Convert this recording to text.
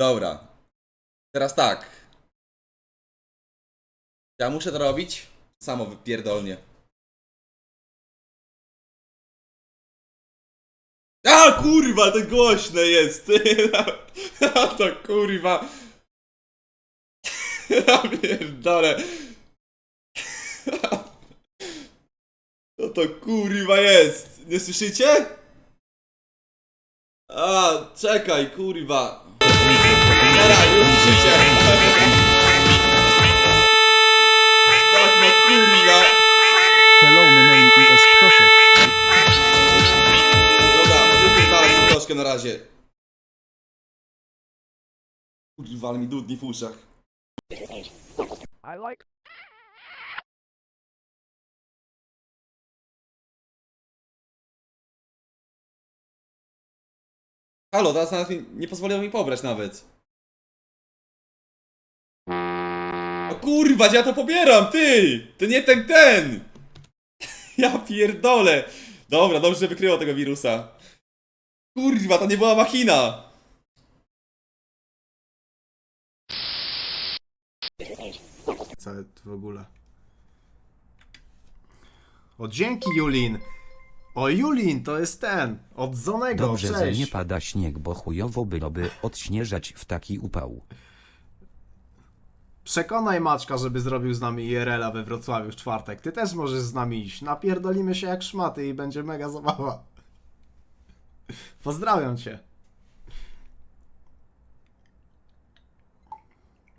Dobra. Teraz tak. Ja muszę to robić? Samo wypierdolnie. A kurwa, to głośne jest! A to kurwa. Ja pierdolę. Co to kurwa jest? Nie słyszycie? A, czekaj, kurwa. Hello, my name is Ktosiek. Dobra, wypierdalaj tą troszkę na razie. Kurwa, ale mi dudni w uszach. I like Halo, teraz nawet mi, nie pozwoliło mi pobrać nawet. O kurwa, ja to pobieram, ty! To nie ten, ten! Ja pierdolę! Dobra, dobrze, że wykryło tego wirusa. Kurwa, to nie była machina! Całe w ogóle. O, dzięki Julin! O, Julin, to jest ten! Od Zonego, Dobrze, że cześć! nie pada śnieg, bo chujowo byłoby odśnieżać w taki upał. Przekonaj Maczka, żeby zrobił z nami IRL-a we Wrocławiu w czwartek. Ty też możesz z nami iść. Napierdolimy się jak szmaty i będzie mega zabawa. Pozdrawiam cię.